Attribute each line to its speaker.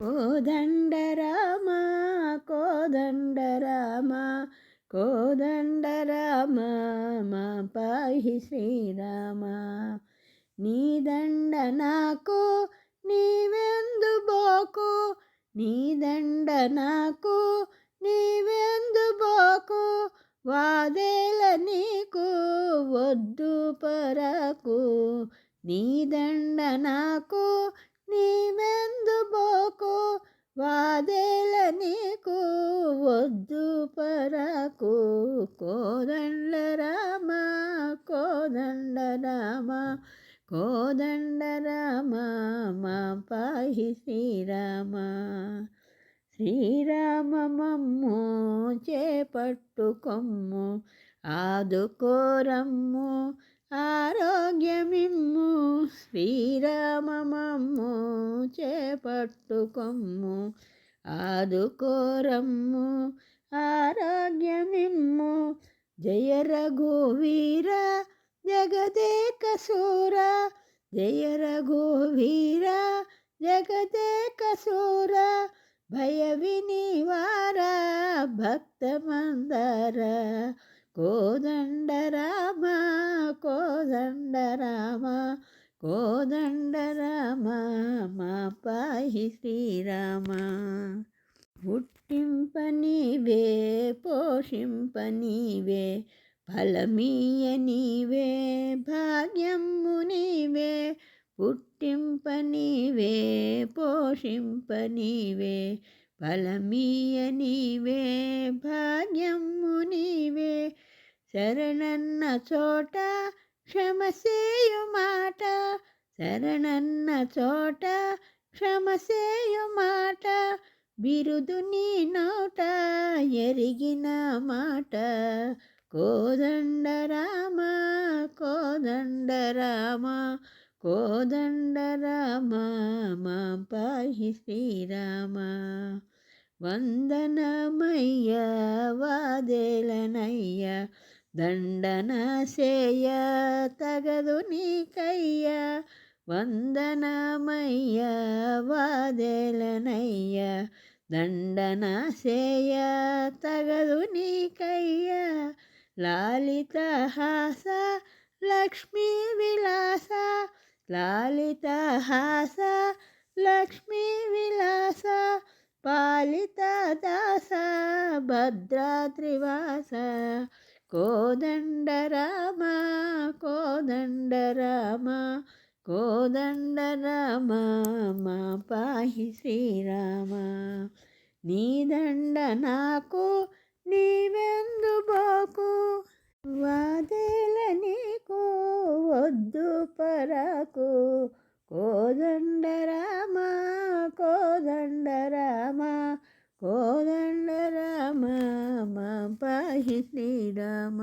Speaker 1: కోదండరామ కోదండరామ కోదండరామ మా పాహి శ్రీరామ. నీ దండ నాకు నీవెందు బోకు నీ దండ నాకు నీవెందు బోకు వాదేల నీకు వద్దు పరకు నీ దండ నాకు నీవెందు బోకు వాదేల నీకు వద్దు పరకు. కోదండ రామ కోదండ రామ కోదండ రామ మా పాహి శ్రీరామ. శ్రీరామ మమ్ము చేపట్టుకొమ్ము ఆదుకోరమ్ము ఆరోగ్యమిమ్ము. శ్రీరామమమ్ము చేపట్టుకొమ్ము. ఆదుకోరమ్ము ఆరోగ్యమిమ్ము జయ రఘువీర జగదేక సూర. జయ రఘువీర జగదేక సూర. భయ వినివార భక్త మందర కోదండ రామ కోదండ రామ కోదండ పాహి శ్రీరామ. పుట్టింపనీవే పోషింపనీవే ఫలమీయ నీవే భాగ్యము నీవే పుట్టింపనీవే పోషింపనీవే ఫలమీయ నీవే భాగ్యము నీవే శరణన్న చోట క్షమసేయు మాట శరణన్న చోట క్షమసేయు మాట బిరుదు నీ నోట ఎరిగిన మాట. కోదండ రామ కోదండ రామ కోదండ రామ మా పాహి శ్రీరామ. వందనమయ్య వాదేలనయ్య దండన సేయ తగదు నీకయ్యా వందనమయ్య వాదేలనయ్య దండన సేయ తగదు నీకయ్య లాలిత హాస లక్ష్మీ విలాస లాలిత హాస లక్ష్మీ విలాస పాలిత దాస భద్రాత్రివాస కోదండరా కోదండ రామ మా పాహి శ్రీరామ. నీ దండ నాకు నీవెందు బాకు? వాదేల నీకు వద్దు పరకు. కోదండ రామ కోదండ రామ కోదండ రామ మా పాహి శ్రీరామ.